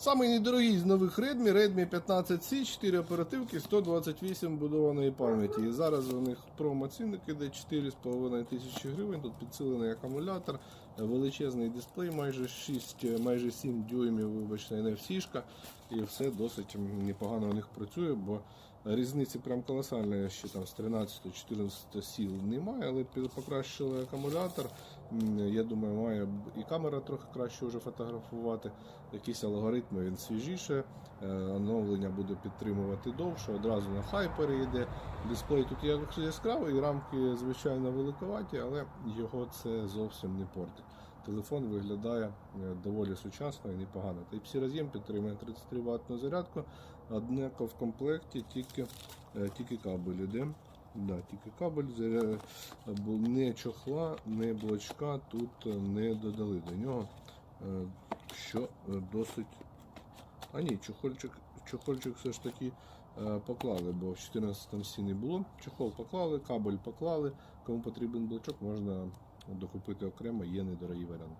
Самий недорогий з нових Redmi, Redmi 15C, 4 оперативки, 128 будованої пам'яті. І зараз у них промо-цінник іде 4,5 тисячі гривень. Тут підсилений акумулятор, величезний дисплей, майже 6, майже 7 дюймів, вибачте, NFC-шка. І все досить непогано у них працює, бо різниці прям колосальної ще там з 13-14 сіл немає, але покращили акумулятор. Я думаю, має і камера трохи краще вже фотографувати. Якісь алгоритми він свіжіше, е, оновлення буде підтримувати довше. Одразу на хай перейде. Дисплей тут яскравий, рамки звичайно великоваті, але його це зовсім не портить. Телефон виглядає е, доволі сучасно і непогано. Type-C роз'єм підтримує 33 ваттну зарядку, однако в комплекті тільки, е, тільки кабель іде. Да, тільки кабель, бо не чохла, не блочка тут е, не додали до нього, е, що е, досить. А ні, чохольчик, чохольчик все ж таки е, поклали, бо в 14 сі не було. Чохол поклали, кабель поклали. Кому потрібен блочок, можна докупити окремо, є недорогі варіанти.